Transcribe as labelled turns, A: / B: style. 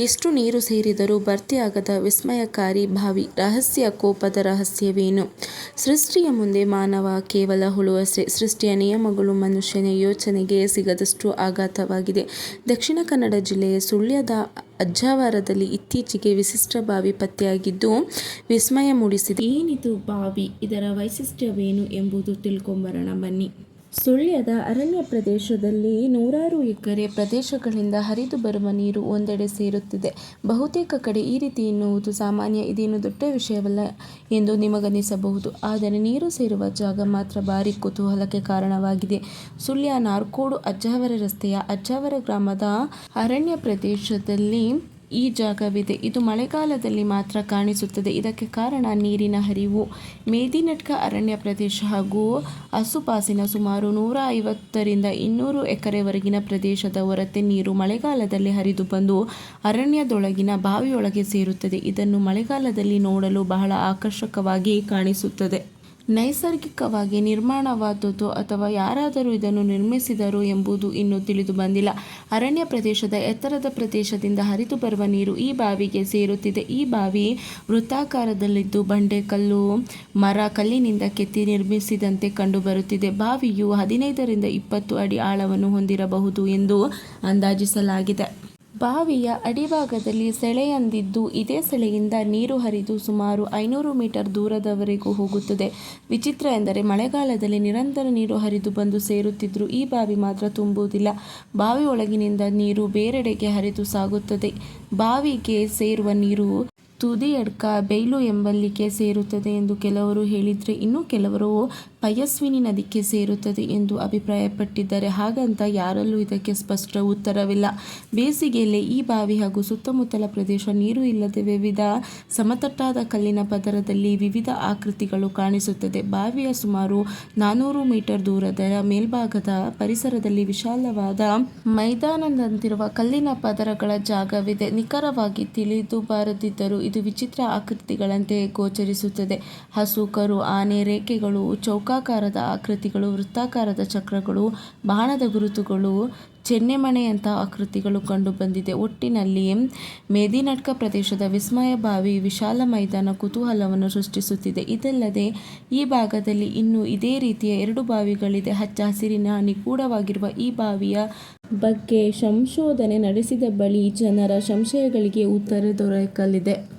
A: ಎಷ್ಟು ನೀರು ಸೇರಿದರೂ ಭರ್ತಿಯಾಗದ ವಿಸ್ಮಯಕಾರಿ ಭಾವಿ ರಹಸ್ಯ ಕೋಪದ ರಹಸ್ಯವೇನು? ಸೃಷ್ಟಿಯ ಮುಂದೆ ಮಾನವ ಕೇವಲ ಹುಳುವಷ್ಟೇ. ಸೃಷ್ಟಿಯ ನಿಯಮಗಳು ಮನುಷ್ಯನ ಯೋಚನೆಗೆ ಸಿಗದಷ್ಟು ಆಘಾತವಾಗಿದೆ. ದಕ್ಷಿಣ ಕನ್ನಡ ಜಿಲ್ಲೆಯ ಸುಳ್ಯದ ಅಜ್ಜಾವಾರದಲ್ಲಿ ಇತ್ತೀಚೆಗೆ ವಿಶಿಷ್ಟ ಬಾವಿ ಪತ್ತೆಯಾಗಿದ್ದು, ವಿಸ್ಮಯ ಮೂಡಿಸಿದೆ. ಏನಿದು ಬಾವಿ ಇದರ ವೈಶಿಷ್ಟ್ಯವೇನು ಎಂಬುದು ತಿಳ್ಕೊಂಬರೋಣ ಬನ್ನಿ. ಸುಳ್ಯದ ಅರಣ್ಯ ಪ್ರದೇಶದಲ್ಲಿ ನೂರಾರು ಎಕರೆ ಪ್ರದೇಶಗಳಿಂದ ಹರಿದು ಬರುವ ನೀರು ಒಂದೆಡೆ ಸೇರುತ್ತಿದೆ. ಬಹುತೇಕ ಕಡೆ ಈ ರೀತಿ ಎನ್ನುವುದು ಸಾಮಾನ್ಯ, ಇದೇನು ದೊಡ್ಡ ವಿಷಯವಲ್ಲ ಎಂದು ನಿಮಗನಿಸಬಹುದು. ಆದರೆ ನೀರು ಸೇರುವ ಜಾಗ ಮಾತ್ರ ಭಾರಿ ಕುತೂಹಲಕ್ಕೆ ಕಾರಣವಾಗಿದೆ. ಸುಳ್ಯ ನಾರ್ಕೋಡು ಅಜ್ಜಾವರ ರಸ್ತೆಯ ಅಜ್ಜಾವರ ಗ್ರಾಮದ ಅರಣ್ಯ ಪ್ರದೇಶದಲ್ಲಿ ಈ ಜಾಗವಿದೆ. ಇದು ಮಳೆಗಾಲದಲ್ಲಿ ಮಾತ್ರ ಕಾಣಿಸುತ್ತದೆ. ಇದಕ್ಕೆ ಕಾರಣ ನೀರಿನ ಹರಿವು. ಮೇದಿನಟ್ಕ ಅರಣ್ಯ ಪ್ರದೇಶ ಹಾಗೂ ಆಸುಪಾಸಿನ ಸುಮಾರು ನೂರ ಐವತ್ತರಿಂದ ಇನ್ನೂರು ಎಕರೆವರೆಗಿನ ಪ್ರದೇಶದ ಹೊರತೆ ನೀರು ಮಳೆಗಾಲದಲ್ಲಿ ಹರಿದು ಬಂದು ಅರಣ್ಯದೊಳಗಿನ ಬಾವಿಯೊಳಗೆ ಸೇರುತ್ತದೆ. ಇದನ್ನು ಮಳೆಗಾಲದಲ್ಲಿ ನೋಡಲು ಬಹಳ ಆಕರ್ಷಕವಾಗಿ ಕಾಣಿಸುತ್ತದೆ. ನೈಸರ್ಗಿಕವಾಗಿ ನಿರ್ಮಾಣವಾದದ್ದು ಅಥವಾ ಯಾರಾದರೂ ಇದನ್ನು ನಿರ್ಮಿಸಿದರು ಎಂಬುದು ಇನ್ನೂ ತಿಳಿದು ಬಂದಿಲ್ಲ. ಅರಣ್ಯ ಪ್ರದೇಶದ ಎತ್ತರದ ಪ್ರದೇಶದಿಂದ ಹರಿದು ಬರುವ ನೀರು ಈ ಬಾವಿಗೆ ಸೇರುತ್ತಿದೆ. ಈ ಬಾವಿ ವೃತ್ತಾಕಾರದಲ್ಲಿದ್ದು ಬಂಡೆ, ಕಲ್ಲು, ಮರ ಕಲ್ಲಿನಿಂದ ಕೆತ್ತಿ ನಿರ್ಮಿಸಿದಂತೆ ಕಂಡುಬರುತ್ತಿದೆ ಬಾವಿಯು ಹದಿನೈದರಿಂದ ಇಪ್ಪತ್ತು ಅಡಿ ಆಳವನ್ನು ಹೊಂದಿರಬಹುದು ಎಂದು ಅಂದಾಜಿಸಲಾಗಿದೆ. ಬಾವಿಯ ಅಡಿಭಾಗದಲ್ಲಿ ಸೆಳೆಯಂದಿದ್ದು ಇದೇ ಸೆಳೆಯಿಂದ ನೀರು ಹರಿದು ಸುಮಾರು ಐನೂರು ಮೀಟರ್ ದೂರದವರೆಗೂ ಹೋಗುತ್ತದೆ. ವಿಚಿತ್ರ ಎಂದರೆ ಮಳೆಗಾಲದಲ್ಲಿ ನಿರಂತರ ನೀರು ಹರಿದು ಬಂದು ಸೇರುತ್ತಿದ್ರು ಈ ಬಾವಿ ಮಾತ್ರ ತುಂಬುವುದಿಲ್ಲ. ಬಾವಿ ಒಳಗಿನಿಂದ ನೀರು ಬೇರೆಡೆಗೆ ಹರಿದು ಸಾಗುತ್ತದೆ. ಬಾವಿಗೆ ಸೇರುವ ನೀರು ತುದಿಯಡ್ಕ ಬೈಲು ಎಂಬಲ್ಲಿಗೆ ಸೇರುತ್ತದೆ ಎಂದು ಕೆಲವರು ಹೇಳಿದರೆ ಇನ್ನು ಕೆಲವರು ಪಯಸ್ವಿನಿ ನದಿಗೆ ಸೇರುತ್ತದೆ ಎಂದು ಅಭಿಪ್ರಾಯಪಟ್ಟಿದ್ದಾರೆ. ಹಾಗಂತ ಯಾರಲ್ಲೂ ಇದಕ್ಕೆ ಸ್ಪಷ್ಟ ಉತ್ತರವಿಲ್ಲ. ಬೇಸಿಗೆಯಲ್ಲಿ ಈ ಬಾವಿ ಹಾಗೂ ಸುತ್ತಮುತ್ತಲ ಪ್ರದೇಶ ನೀರು ಇಲ್ಲದೆ ವಿವಿಧ ಸಮತಟ್ಟಾದ ಕಲ್ಲಿನ ಪದರದಲ್ಲಿ ವಿವಿಧ ಆಕೃತಿಗಳು ಕಾಣಿಸುತ್ತದೆ. ಬಾವಿಯ ಸುಮಾರು ನಾನೂರು ಮೀಟರ್ ದೂರದ ಮೇಲ್ಭಾಗದ ಪರಿಸರದಲ್ಲಿ ವಿಶಾಲವಾದ ಮೈದಾನದಂತಿರುವ ಕಲ್ಲಿನ ಪದರಗಳ ಜಾಗವಿದೆ. ನಿಖರವಾಗಿ ತಿಳಿದು ಬಾರದಿದ್ದರೂ ಇದು ವಿಚಿತ್ರ ಆಕೃತಿಗಳಂತೆ ಗೋಚರಿಸುತ್ತದೆ. ಹಸು ಕರು ಆನೆ, ರೇಖೆಗಳು, ಚೌಕಾಕಾರದ ಆಕೃತಿಗಳು, ವೃತ್ತಾಕಾರದ ಚಕ್ರಗಳು, ಬಾಣದ ಗುರುತುಗಳು, ಚೆನ್ನೆಮಣೆಯಂತಹ ಆಕೃತಿಗಳು ಕಂಡುಬಂದಿದೆ. ಒಟ್ಟಿನಲ್ಲಿ ಮೇದಿನಟ್ಕ ಪ್ರದೇಶದ ವಿಸ್ಮಯ ಬಾವಿ, ವಿಶಾಲ ಮೈದಾನ ಕುತೂಹಲವನ್ನು ಸೃಷ್ಟಿಸುತ್ತಿದೆ. ಇದಲ್ಲದೆ ಈ ಭಾಗದಲ್ಲಿ ಇನ್ನೂ ಇದೇ ರೀತಿಯ ಎರಡು ಬಾವಿಗಳಿದೆ. ಹಚ್ಚ ಹಸಿರಿನ ನಿಗೂಢವಾಗಿರುವ ಈ ಬಾವಿಯ ಬಗ್ಗೆ ಸಂಶೋಧನೆ ನಡೆಸಿದ ಬಳಿ ಜನರ ಸಂಶಯಗಳಿಗೆ ಉತ್ತರ ದೊರಕಲಿದೆ.